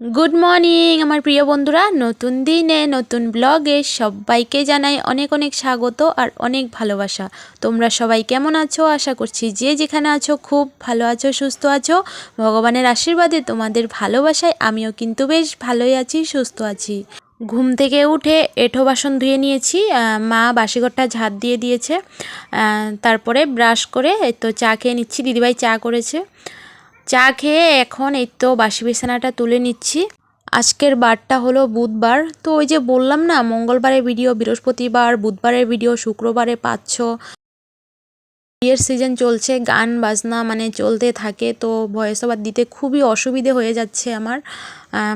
Good morning আমার প্রিয় বন্ধুরা। নতুন দিনে, নতুন ব্লগে সবাইকে জানাই অনেক অনেক স্বাগত আর অনেক ভালোবাসা। তোমরা সবাই কেমন আছো? আশা করছি যে যেখানে আছো, খুব ভালো আছো, সুস্থ আছো। ভগবানের আশীর্বাদে তোমাদের ভালোবাসায় আমিও কিন্তু বেশ ভালোই আছি, সুস্থ আছি। ঘুম থেকে উঠে এঁঠো বাসন ধুয়ে নিয়েছি। মা বাসিঘরটা ঝাঁট দিয়ে দিয়েছে। তারপরে ব্রাশ করে তো চা খেয়ে নিচ্ছি। দিদিভাই চা করেছে। চা খেয়ে এখন এই তো বাসি বিছানাটা তুলে নিচ্ছি। আজকের বারটা হলো বুধবার। তো ওই যে বললাম না, মঙ্গলবারের ভিডিও, বৃহস্পতিবার, বুধবারের ভিডিও, শুক্রবারে পাচ্ছ বিয়ের সিজন চলছে, গান, বাজনা মানে চলতে থাকে। তো ভয়েস ওভার দিতে খুবই অসুবিধে হয়ে যাচ্ছে আমার।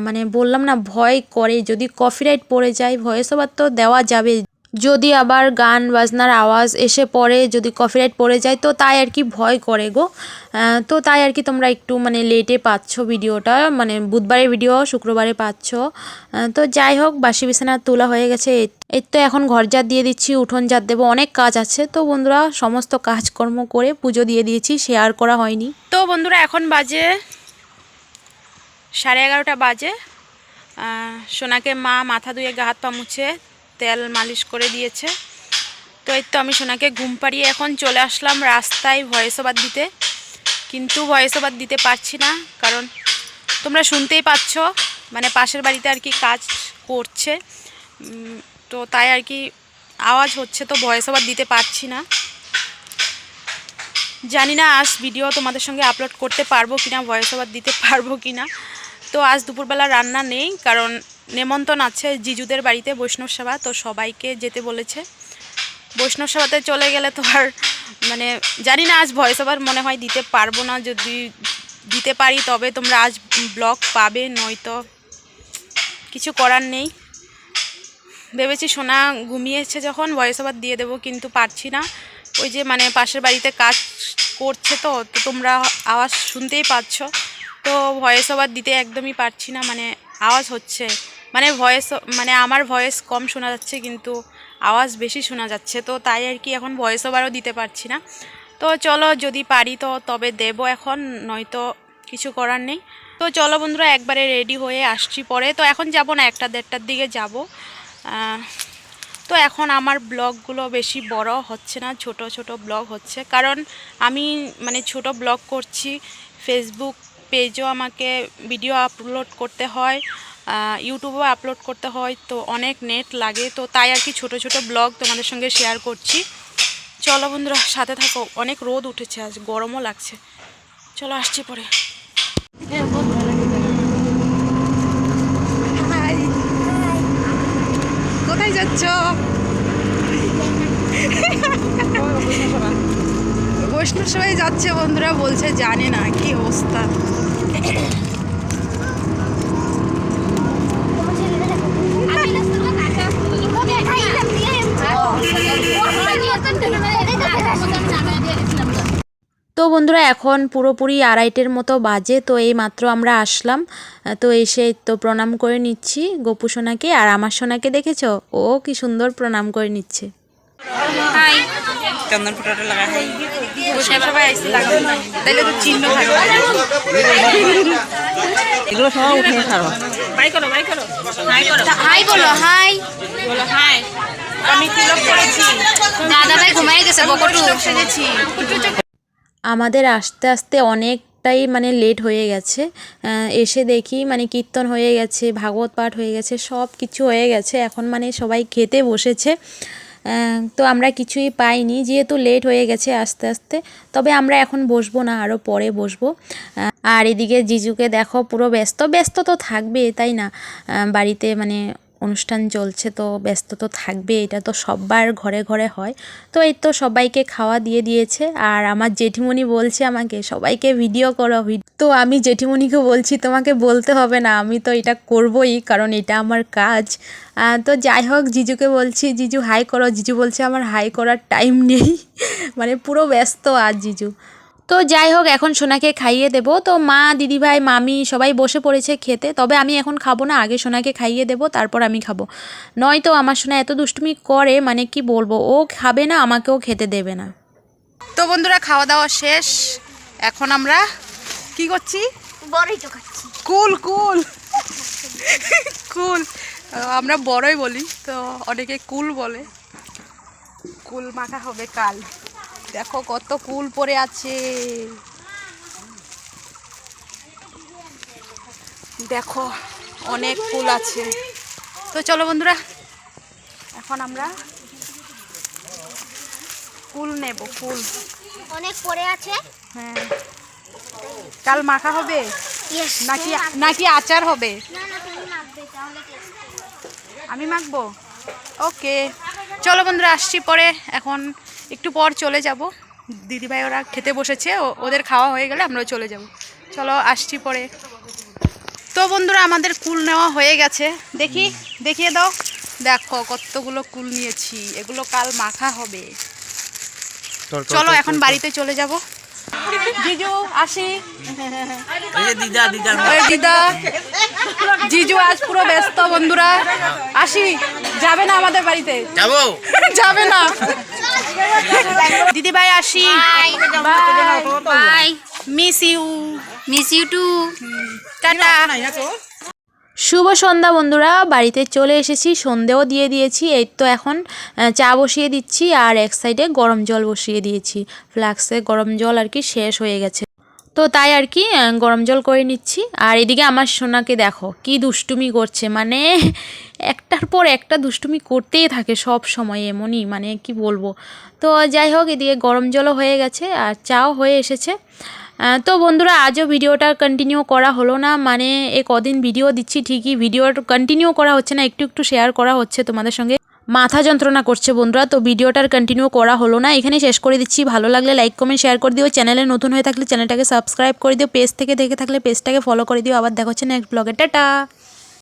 মানে বললাম না, ভয় করে। যদি কপিরাইট পড়ে যায় ভয়েস ওভার তো দেওয়া যাবে যদি আবার গান বাজনার আওয়াজ এসে পড়ে, যদি কপিরাইট পড়ে যায়, তো তাই আর কি ভয় করে গো। তো তাই আর কি তোমরা একটু মানে লেটে পাচ্ছ ভিডিওটা মানে বুধবারের ভিডিও শুক্রবারে পাচ্ছ। তো যাই হোক, বাসি বিছানা তোলা হয়ে গেছে। এই তো এখন ঘর জাত দিয়ে দিচ্ছি, উঠোন জাত দেবো, অনেক কাজ আছে। তো বন্ধুরা, সমস্ত কাজকর্ম করে পুজো দিয়ে দিয়েছি শেয়ার করা হয়নি। তো বন্ধুরা, এখন বাজে সাড়ে এগারোটা বাজে। সোনাকে মা মাথা ধুয়ে গা হাত পা মুছে তেল মালিশ করে দিয়েছে। তো এই তো আমি সোনাকে ঘুম পাড়িয়ে এখন চলে আসলাম রাস্তায় ভয়েস ওভার দিতে। কিন্তু ভয়েস ওভার দিতে পারছি না, কারণ তোমরা শুনতেই পাচ্ছ মানে পাশের বাড়িতে আর কি কাজ করছে। তো তাই আর কি আওয়াজ হচ্ছে, তো ভয়েস ওভার দিতে পারছি না। জানি না আজ ভিডিও তোমাদের সঙ্গে আপলোড করতে পারব কিনা ভয়েস ওভার দিতে পারব কিনা। তো আজ দুপুরবেলা রান্না নেই, কারণ নেমন্তন্ন আছে জিজুদের বাড়িতে বৈষ্ণব সেবা তো সবাইকে যেতে বলেছে। বৈষ্ণব সেবাতে চলে গেলে তো আর মানে জানি না, আজ ভয়েস ওভার মনে হয় দিতে পারব না। যদি দিতে পারি, তবে তোমরা আজ ব্লগ পাবে, নয়তো কিছু করার নেই। ভেবেছি সোনা ঘুমিয়েছে যখন ভয়েস ওভার দিয়ে দেবো, কিন্তু পারছি না। ওই যে মানে পাশের বাড়িতে কাজ করছে তো তো তোমরা আওয়াজ শুনতেই পাচ্ছ। তো ভয়েস ওভার দিতে একদমই পারছি না মানে আওয়াজ হচ্ছে। মানে ভয়েস মানে আমার ভয়েস কম শোনা যাচ্ছে, কিন্তু আওয়াজ বেশি শোনা যাচ্ছে, তো তাই আর কি এখন ভয়েস ওভারও দিতে পারছি না। তো চলো যদি পারি তো তবে দেব এখন, নয়তো কিছু করার নেই। তো চলো বন্ধুরা, একবারে রেডি হয়ে আসছি পরে। তো এখন যাব না, একটা দেড়টার দিকে যাব। তো এখন আমার ব্লগগুলো বেশি বড় হচ্ছে না, ছোট ছোট ব্লগ হচ্ছে। কারণ আমি মানে ছোট ব্লগ করছি ফেসবুক পেজও আমাকে ভিডিও আপলোড করতে হয়। ইউটিউবেও আপলোড করতে হয়, তো অনেক নেট লাগে, তো তাই আর কি ছোট ছোট ব্লগ তোমাদের সঙ্গে শেয়ার করছি। চলো বন্ধুরা, সাথে থাকো, অনেক রোদ উঠেছে আজ, গরমও লাগছে। চলো আসছি পরে। কোথায় যাচ্ছ? বৈষ্ণব সবাই যাচ্ছে বন্ধুরা, বলছে জানে না, কি অবস্থা। বন্ধুরা এখন পুরোপুরি আড়াইটের মতো বাজে তো এই মাত্র আমরা আসলাম। তো এসে তো প্রণাম করে নিচ্ছি গোপু সোনাকে। আর আমার সোনাকে দেখেছ? ও কি সুন্দর প্রণাম করে নিচ্ছে। চন্দন ফোটাটা লাগা সবাই আসছে লাগবে তাইলে তো চিহ্ন এগুলো সব উঠে ছাড়ো। বাই করো বাই করো। হাই করো। হাই বলো হাই। বলো হাই। আমি তিলক করেছি। দাদা ভাই ঘুমাই গেছে বকটু। সেজেছি আমাদের আস্তে আস্তে অনেকটাই মানে লেট হয়ে গেছে। এসে দেখি মানে কীর্তন হয়ে গেছে, ভাগবত পাঠ হয়ে গেছে, সব কিছু হয়ে গেছে। এখন মানে সবাই খেতে বসেছে। তো আমরা কিছুই পাইনি, যেহেতু লেট হয়ে গেছে আস্তে আস্তে। তবে আমরা এখন বসবো না আরও পরে বসবো। আর এদিকে জিজুকে দেখো পুরো ব্যস্ত। ব্যস্ত তো থাকবে তাই না? বাড়িতে মানে অনুষ্ঠান চলছে তো ব্যস্ত তো থাকবে, এটা তো সবার ঘরে ঘরে হয়। তো এই তো সবাইকে খাওয়া দিয়ে দিয়েছে আর আমার জেঠিমণি বলছে আমাকে, সবাইকে ভিডিও করো তো আমি জেঠিমণিকে বলছি, তোমাকে বলতে হবে না, আমি তো এটা করবই, কারণ এটা আমার কাজ। তো যাই হোক, জিজুকে বলছি, জিজু হাই করো। জিজু বলছে, আমার হাই করার টাইম নেই। মানে পুরো ব্যস্ত আর জিজু। তো যাই হোক এখন সোনাকে খাইয়ে দেবো। তো মা দিদিভাই মামি সবাই বসে পড়েছে খেতে। তবে আমি এখন খাব না আগে সোনাকে খাইয়ে দেবো তারপর আমি খাব। নয়তো আমার সোনা এত দুষ্টুমি করে মানে কি বলব ও খাবে না আমাকেও খেতে দেবে না। তো বন্ধুরা খাওয়া দাওয়া শেষ। এখন আমরা কি করছি? কুল কুল। কুল। আমরা বড়ই বলি তো অনেকে কুল বলে। কুল মাখা হবে কাল। দেখো কত কুল পড়ে আছে। দেখো অনেক কুল আছে। তো চলো বন্ধুরা এখন আমরা কুল নেব কুল অনেক পরে আছে। হ্যাঁ। কাল মাখা হবে? নাকি নাকি আচার হবে? আমি মাখবো? ওকে। চলো বন্ধুরা আসছি পরে। এখন একটু পর চলে যাব। দিদিভাই ওরা খেতে বসেছে ও- ওদের খাওয়া হয়ে গেলে আমরাও চলে যাব। চলো আসছি পরে। তো বন্ধুরা আমাদের কুল নেওয়া হয়ে গেছে। দেখি দেখিয়ে দাও। দেখো কতগুলো কুল নিয়েছি। এগুলো কাল মাখা হবে। চলো এখন বাড়িতে চলে যাব। জিজু আসি। দিদা দিদা। দিদা। জিজু আজ পুরো ব্যস্ত বন্ধুরা। আসি। যাবে না আমাদের বাড়িতে। যাব। যাবে না। দিদি ভাই আসি bye miss you miss you too ta-ta. শুভ সন্ধ্যা বন্ধুরা বাড়িতে চলে এসেছি সন্ধেও দিয়ে দিয়েছি এই তো এখন চা বসিয়ে দিচ্ছি আর এক সাইডে গরম জল বসিয়ে দিয়েছি। ফ্লাক্সে গরম জল আর কি শেষ হয়ে গেছে। তো তাই আর কি গরম জল করে নিচ্ছি। আর এদিকে আমার সোনাকে দেখো, কি দুষ্টুমি করছে। মানে একটার পর একটা দুষ্টুমি করতেই থাকে সব সময় এমনই মানে কি বলব। তো যাই হোক, এদিকে গরম জলও হয়ে গেছে আর চাও হয়ে এসেছে। তো বন্ধুরা, আজও ভিডিওটা কন্টিনিউ করা হলো না। মানে এ কদিন ভিডিও দিচ্ছি ঠিকই ভিডিও কন্টিনিউ করা হচ্ছে না, একটু একটু শেয়ার করা হচ্ছে তোমাদের সঙ্গে। মাথা যন্ত্রণা করছে বন্ধুরা, তো ভিডিওটার কন্টিনিউ করা হলো না। এখানে শেষ করে দিচ্ছি। ভালো লাগলে লাইক কমেন্ট শেয়ার করে দিও। চ্যানেলে নতুন হয়ে থাকলে চ্যানেলটাকে সাবস্ক্রাইব করে দিও। পেজ থেকে দেখে থাকলে পেজটাকে ফলো করে দিও। আবার দেখা হচ্ছে নেক্সট ব্লগে টাটা!